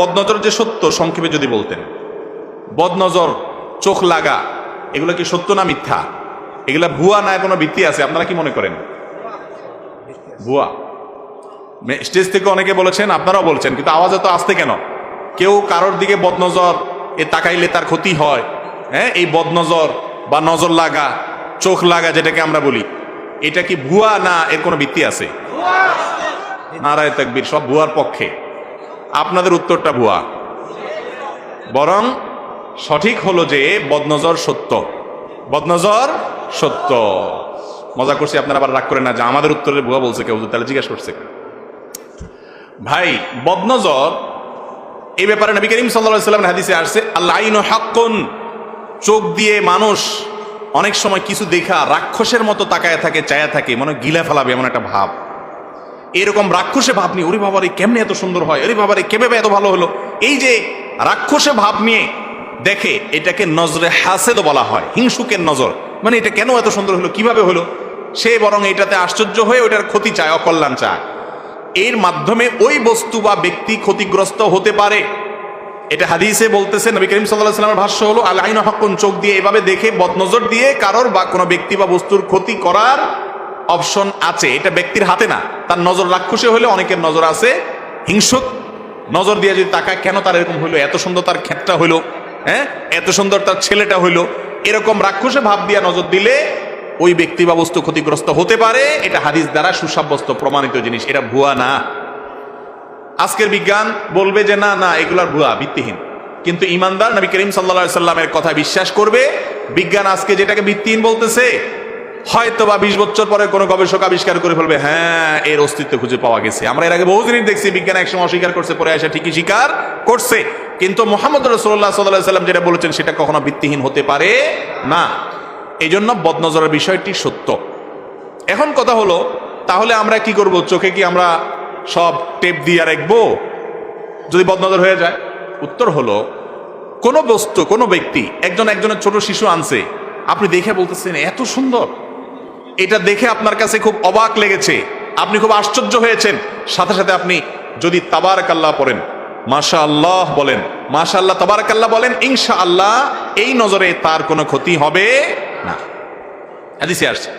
বদনজর যে সত্য সংক্ষেপে যদি বলতেন। বদনজর চোখ লাগা এগুলো কি সত্য না মিথ্যা? এগুলা ভুয়া না কোনো ভিত্তি আছে? আপনারা কি মনে করেন? ভুয়া। স্টেজ থেকে অনেকে বলেছেন আপনারাও বলছেন কিন্তু আওয়াজ এত আসতে কেন? কেউ কারোর দিকে বদনজর এ তাকাইলে তার ক্ষতি হয়। হ্যাঁ এই বদনজর বা নজর লাগা চোখ লাগা যেটাকে আমরা বলি এটা কি ভুয়া না এর কোনো ভিত্তি আছে? নারায় তাকবীর সব ভুয়ার পক্ষে। আপনাদের উত্তরটা ভুয়া। বরং সঠিক হলো যে বদনজর সত্য। বদনজর সত্য। মজা করছি আপনারা আবার রাগ করেন না যে আমাদের উত্তরে ভুয়া বলছে কেউ, তাহলে জিজ্ঞাসা করছে ভাই, বদনজর, এই ব্যাপারে নবী করিম সাল্লামের হাদিসে আসছে আল্লাহ আইন হাক্কুন, চোখ দিয়ে মানুষ অনেক সময় কিছু দেখা, রাক্ষসের মতো তাকায় থাকে, চায়া থাকে, মনে গিলা ফেলাবে এমন একটা ভাব। এরকম রাক্ষসে ভাব নিয়ে, ওরে বাবারে কেমনে এত সুন্দর হয়? ওরে বাবারে কেভাবে এত ভালো হলো? এই যে রাক্ষসে ভাব নিয়ে দেখে, এটাকে নজরে হাসেদ বলা হয়, হিংসুকের নজর। মানে এটা কেন এত সুন্দর হলো? কীভাবে হলো? সে বরং এটাতে আশ্চর্য হয়ে ওটার ক্ষতি চায়, অকল্যাণ চায়। এর মাধ্যমে ওই বস্তু বা ব্যক্তি ক্ষতিগ্রস্ত হতে পারে। এটা হাদিসে বলতেছে নবী করিম সাল্লাহ সাল্লামের ভাষ্য হলো, আল আইন হকুন চোখ দিয়ে এভাবে দেখে, বদনজর দিয়ে কারোর বা কোনো ব্যক্তি বা বস্তুর ক্ষতি করার অপশন আছে, এটা ব্যক্তির হাতে না। তার নজর রাক্ষসে হলে অনেকের নজর আছে, হিংসুক নজর দিয়ে যদি তাকায়, কেন তার এরকম হইল? এত সুন্দর তার ক্ষেতটা হইল হ্যাঁ? এত সুন্দর তার ছেলেটা হইল। এরকম রাক্ষসে ভাব দিয়া নজর দিলে ওই ব্যক্তি বা বস্তু ক্ষতিগ্রস্ত হতে পারে। এটা হাদিস দ্বারা সুসাব্যস্ত, প্রমাণিত জিনিস। এটা ভুয়া না। আজকের বিজ্ঞান বলবে যে, না না, এগুলার ভুয়া, ভিত্তিহীন। কিন্তু ইমানদার নবী করিম সাল্লা সাল্লামের কথা বিশ্বাস করবে। বিজ্ঞান আজকে যেটাকে ভিত্তিহীন বলতেছে হয়তো বা বিশ বছর পরে কোনো গবেষক আবিষ্কার করে ফেলবে হ্যাঁ এর অস্তিত্ব খুঁজে পাওয়া গেছে। আমরা এর আগে বহু জিনিস দেখছি, বিজ্ঞান একসময় অস্বীকার করছে, পরে এসে ঠিকই স্বীকার করছে। কিন্তু মোহাম্মদ সাল্লাহ সাল্লাম যেটা বলেছেন, সেটা কখনো ভিত্তিহীন হতে পারে না। এই জন্য বদনজরের বিষয়টি সত্য। এখন কথা হলো, তাহলে আমরা কি করব? চোখে কি আমরা সব টেপ দিয়ে রাখব? যদি বদনজর হয়ে যায়? উত্তর হলো, কোনো বস্তু, কোনো ব্যক্তি, একজন একজনের ছোট শিশু আনছে, আপনি দেখে বলতেছেন, এত সুন্দর। এটা দেখে আপনার কাছে খুব অবাক লেগেছে। আপনি খুব আশ্চর্য হয়েছেন। সাথে সাথে আপনি যদি তাবারক আল্লাহ পড়েন মাশা আল্লাহ বলেন মাশা আল্লাহ তাবারক আল্লাহ বলেন ইনশা আল্লাহ এই নজরে তার কোনো ক্ষতি হবে না। আসছে।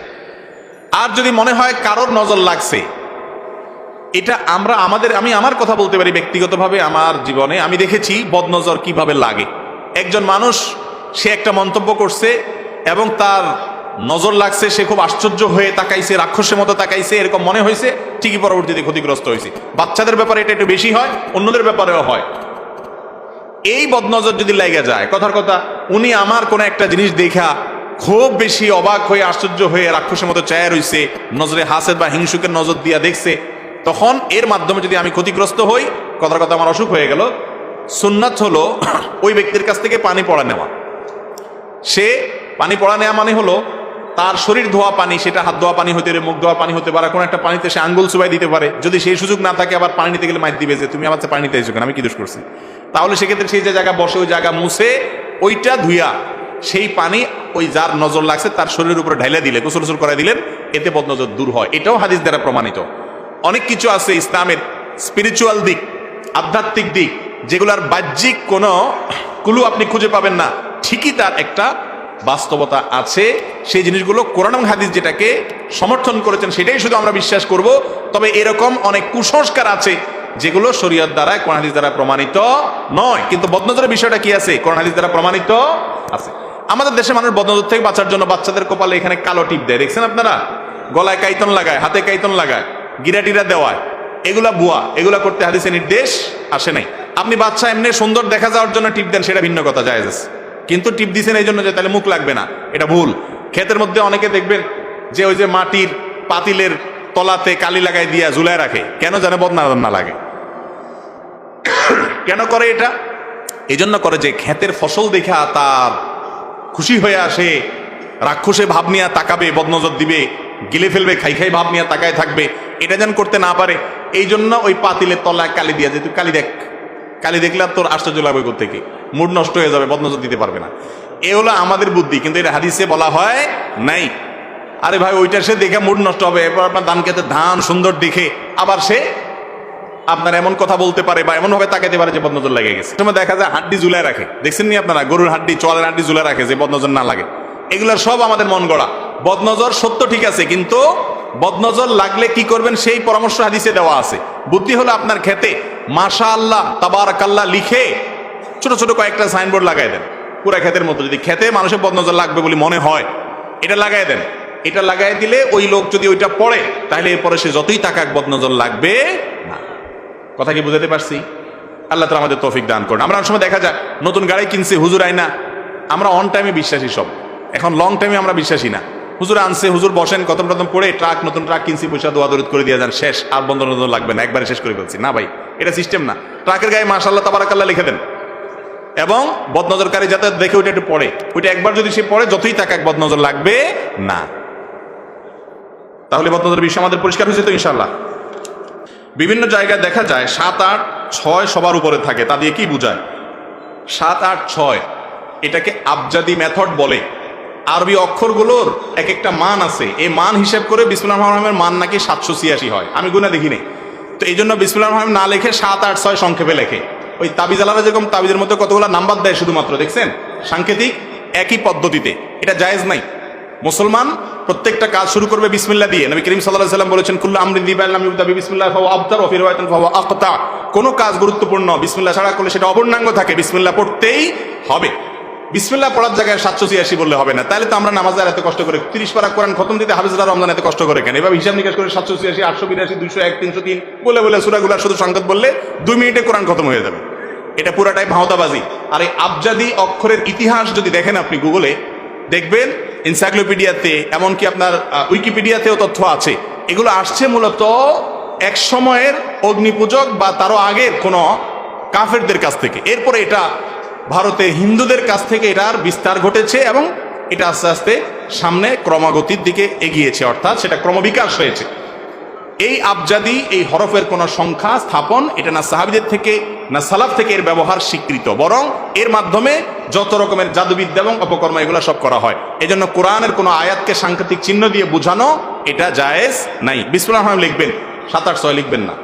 আর যদি মনে হয় কারোর নজর লাগছে, এটা আমরা, আমাদের, আমি আমার কথা বলতে পারি ব্যক্তিগতভাবে, আমার জীবনে আমি দেখেছি বদনজর কীভাবে লাগে। একজন মানুষ, সে একটা মন্তব্য করছে এবং তার নজর লাগছে, সে খুব আশ্চর্য হয়ে তাকাইছে, রাক্ষসের মতো তাকাইছে, এরকম মনে হয়েছে, ঠিকই পরবর্তীতে ক্ষতিগ্রস্ত হয়েছে। বাচ্চাদের ব্যাপারে এটা একটু বেশি হয়, অন্যদের ব্যাপারেও হয়। এই বদনজর যদি লেগে যায়, কথার কথা, উনি আমার কোনো একটা জিনিস দেখা খুব বেশি অবাক হয়ে, আশ্চর্য হয়ে রাক্ষসের মতো চায়া রইছে, নজরে হাসের বা হিংসুকের নজর দিয়া দেখছে, তখন এর মাধ্যমে যদি আমি ক্ষতিগ্রস্ত হই, কথার কথা আমার অসুখ হয়ে গেল। সুন্নাত হলো ওই ব্যক্তির কাছ থেকে পানি পড়া নেওয়া। সে পানি পড়া নেওয়া মানে হলো তার শরীর ধোয়া পানি, সেটা হাত ধোয়া পানি হতে পারে, মুখ ধোয়া পানি হতে পারে, কোনো একটা পানিতে সে আঙ্গুল চুবাই দিতে পারে। যদি সেই সুযোগ না থাকে, আবার পানি নিতে গেলে মাইর দিবে যে, তুমি আমার পানি নিতে আমি কি দোষ করছি? তাহলে সেক্ষেত্রে সেই যে জায়গা বসে, ওই জায়গা মুছে, ওইটা ধুইয়া সেই পানি ওই যার নজর লাগছে, তার শরীরের উপরে ঢাইলে দিলে, গোসল গোসল করে দিলেন, এতে বদনজর দূর হয়। এটাও হাদিস দ্বারা প্রমাণিত। অনেক কিছু আছে ইসলামের স্পিরিচুয়াল দিক, আধ্যাত্মিক দিক, যেগুলার বাহ্যিক কোনো কুলু আপনি খুঁজে পাবেন না। ঠিকই তার একটা বাস্তবতা আছে, সেই জিনিসগুলো কোরআন হাদিস যেটাকে সমর্থন করেছেন সেটাই শুধু আমরা বিশ্বাস করব। তবে এরকম অনেক কুসংস্কার আছে যেগুলো শরীয়ত দ্বারা, কোরআন হাদিস দ্বারা প্রমাণিত নয়। কিন্তু বদনজরের বিষয়টা কি আছে? কোরআন হাদিস দ্বারা প্রমাণিত আছে। আমাদের দেশে মানুষ বদনজর থেকে বাঁচার জন্য বাচ্চাদের কপালে এখানে কালো টিপ দেয়। দেখছেন আপনারা? গলায় কাইতন লাগায়, হাতে কাইতন লাগায়, গিরাটিরা দেওয়ায়। এগুলা বুয়া এগুলা করতে হাদিসে নির্দেশ আসে নাই। আপনি বাচ্চা এমনি সুন্দর দেখা যাওয়ার জন্য টিপ দেন, সেটা ভিন্ন কথা যায় কিন্তু টিপ দিছেন এই জন্য যে তাহলে মুখ লাগবে না, এটা ভুল। ক্ষেতের মধ্যে অনেকে দেখবেন যে ওই যে মাটির পাতিলের তলাতে কালি লাগাই দিয়া ঝুলায় রাখে। কেন জানে বদনা না লাগে। কেন করে এটা? এই জন্য করে যে ক্ষেতের ফসল দেখা তার খুশি হয়ে আসে, রাক্ষসে ভাব নিয়ে তাকাবে, বদনজর দিবে, গিলে ফেলবে, খাই খাই ভাব নিয়ে তাকায় থাকবে। এটা যেন করতে না পারে এই জন্য ওই পাতিলের তলায় কালি দিয়া যে, তুই কালি দেখ। কালি দেখলে তোর আশ্চর্য লাগবে থেকে মুড নষ্ট হয়ে যাবে, বদনজর দিতে পারবে না। এ হলো আমাদের বুদ্ধি, কিন্তু এটা হাদিসে বলা হয় নাই। আরে ভাই, ওইটা সে দেখে মুড নষ্ট হবে এরপর আপনার ধান খেতে ধান, সুন্দর দেখে, আবার সে আপনার এমন কথা বলতে পারে বা এমন ভাবে তাকাতে পারে যে বদনজর লেগে গেছে। তোমার দেখা যায় হাড্ডি ঝুলায় রাখে। দেখছেন নি আপনারা? গরুর হাড্ডি, চোয়ালের হাড্ডি ঝুলায় রাখে যে বদনজর না লাগে। এগুলোর সব আমাদের মন গড়া। বদনজর সত্য ঠিক আছে, কিন্তু বদনজর লাগলে কি করবেন সেই পরামর্শ হাদিসে দেওয়া আছে। বুদ্ধি হলো আপনার খেতে। মাশা আল্লাহ তাবারাকাল্লাহ লিখে ছোট ছোট কয়েকটা সাইনবোর্ড লাগাই দেন। পুরা ক্ষেতের মতো যদি খেতে মানুষের বদনজর লাগবে বলে মনে হয়, এটা লাগাই দেন। এটা লাগাই দিলে ওই লোক যদি ওইটা পড়ে, তাহলে এরপরে সে যতই টাকা বদনজর লাগবে না। কথা কি বুঝাতে পারছি? আল্লাহ তালা আমাদের তৌফিক দান করুন। আমরা অনেক সময় দেখা যাক নতুন গাড়ি কিনছি, হুজুর আইনা আমরা অন টাইমে বিশ্বাসী সব। এখন লং টাইমে আমরা বিশ্বাসী না। হুজুর আনছে, হুজুর বসেন কতম প্রথম পড়ে, ট্রাক, নতুন ট্রাক কিনছি, পয়সা, দোয়া, দরদ করে দিয়ে যান, শেষ। আর বন্ধ নতুন লাগবে না, একবারে শেষ করে ফেলছি। না ভাই, এটা সিস্টেম না। ট্রাকের গায়ে মাশাল্লাহ তাবারাকাল্লাহ লিখে দেন। এবং বদনজরকারী যাতে দেখে ওইটা একটু পড়ে। ওইটা একবার যদি সে পড়ে, যতই টাকা বদনজর লাগবে না। তাহলে বদনজর বিষয় আমাদের পরিষ্কার হয়েছে তো ইনশাল্লাহ বিভিন্ন জায়গায় দেখা যায় সাত, আট, ছয় সবার উপরে থাকে। তা দিয়ে কি বোঝায়? সাত, আট, ছয়, এটাকে আবজাদি মেথড বলে। আরবি অক্ষরগুলোর এক একটা মান আছে। এই মান হিসেব করে বিসমুল্লাহ রহমানের মান নাকি সাতশো ছিয়াশি হয়। আমি গুণা দেখিনি। তো এই জন্য বিসমুল্লাহ রহমান না লেখে সাত, আট, ছয় সংক্ষেপে লেখে। ওই তাবিজ আলাদা যেরকম তাবিজের মধ্যে কতগুলো নাম্বার দেয় শুধুমাত্র, দেখছেন? সাংকেতিক একই পদ্ধতিতে। এটা জায়েজ নাই। মুসলমান প্রত্যেকটা কাজ শুরু করবে বিসমিল্লাহ দিয়ে। নবী করিম সাল্লাল্লাহু সাল্লাম বলেছেন, কুল্লু আমরিন বিসমিল্লাহ ফাওয়া আবতার ওয়া ফি রিওয়ায়াতিন আকতা। কোন কাজ গুরুত্বপূর্ণ বিসমিল্লাহ ছাড়া করলে সেটা অপূর্ণাঙ্গ থাকে। বিসমিল্লা পড়তেই হবে। বিসমিল্লাহ পড়ার জায়গায় সাতশো ছিয়াশি বললে হবে না। তাহলে তো আমরা নামাজ আর এত কষ্ট করে, তিরিশ পারা কোরআন খতম দিতে হাফিজুল্লাহ রমজান এত কষ্ট করে কেন? এভাবে হিসাব নিকাশ করে সাতশো ছিয়াশি, আটশো বিরাশি দুইশো এক, তিনশো তিন, বলে বলে সুরাগুলার শুধু সংকেত বললে দুই মিনিটে কোরআন খতম হয়ে যাবে। এটা পুরাটাই ভাওতাবাজি। আর এই আবজাদি অক্ষরের ইতিহাস যদি দেখেন আপনি গুগলে, দেখবেন এনসাইক্লোপিডিয়াতে এমনকি আপনার উইকিপিডিয়াতেও তথ্য আছে। এগুলো আসছে মূলত এক সময়ের অগ্নিপূজক বা তারও আগের কোনো কাফেরদের কাছ থেকে। এরপরে এটা ভারতে হিন্দুদের কাছ থেকে এটার বিস্তার ঘটেছে এবং এটা আস্তে আস্তে সামনে ক্রমাগতির দিকে এগিয়েছে, অর্থাৎ সেটা ক্রমবিকাশ হয়েছে। এই আবজাদি, এই হরফের কোনো সংখ্যা, স্থাপন, এটা না সাহাবিদের থেকে না সালাফ থেকে এর ব্যবহার স্বীকৃত, বরং এর মাধ্যমে যত রকমের জাদুবিদ্যা এবং অপকর্ম এগুলো সব করা হয়। এজন্য কোরআনের কোনো আয়াতকে সাংকেতিক চিহ্ন দিয়ে বোঝানো এটা জায়েজ নাই। বিসমুল্লাহ লিখবেন, সাত আট ছয় লিখবেন না।